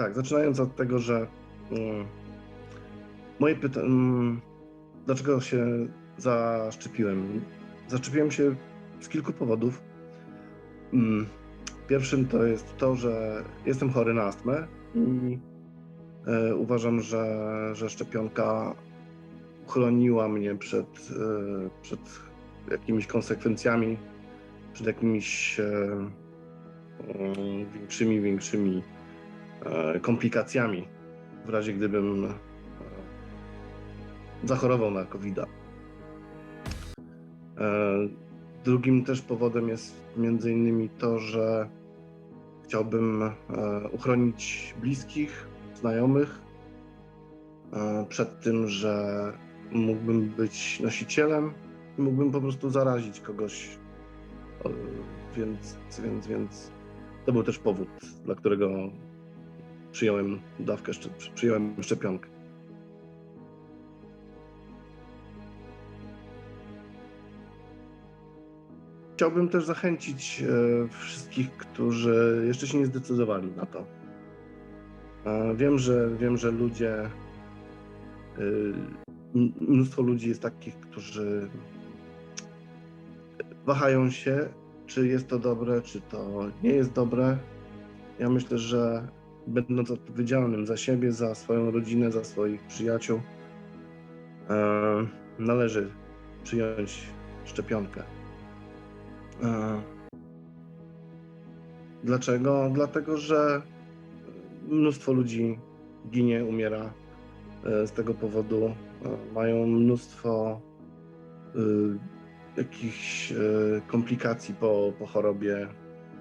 tak, zaczynając od tego, że mm, moje pytanie, mm, dlaczego się zaszczepiłem? Zaszczepiłem się z kilku powodów. Mm, Pierwszym to jest to, że jestem chory na astmę i e, uważam, że, że szczepionka uchroniła mnie przed, e, przed jakimiś konsekwencjami, przed jakimiś mm, większymi, większymi komplikacjami w razie gdybym e, zachorował na covid -a. Drugim też powodem jest między innymi to, że chciałbym e, uchronić bliskich, znajomych e, przed tym, że mógłbym być nosicielem i mógłbym po prostu zarazić kogoś. E, Więc, więc, więc to był też powód, dla którego przyjąłem dawkę, przyjąłem szczepionkę. Chciałbym też zachęcić e, wszystkich, którzy jeszcze się nie zdecydowali na to. E, Wiem, że wiem, że ludzie, e, mnóstwo ludzi jest takich, którzy wahają się, czy jest to dobre, czy to nie jest dobre. Ja myślę, że będąc odpowiedzialnym za siebie, za swoją rodzinę, za swoich przyjaciół, e, należy przyjąć szczepionkę. E, Dlaczego? Dlatego, że mnóstwo ludzi ginie, umiera e, z tego powodu. Mają mnóstwo jakichś komplikacji po, po chorobie.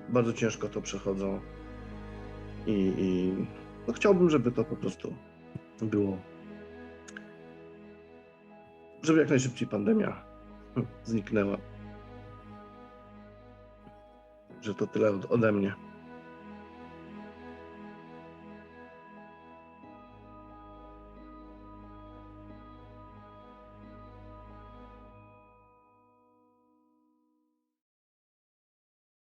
Bardzo ciężko to przechodzą. I, i no chciałbym, żeby to po prostu było. Żeby jak najszybciej pandemia zniknęła. Że to tyle od- ode mnie.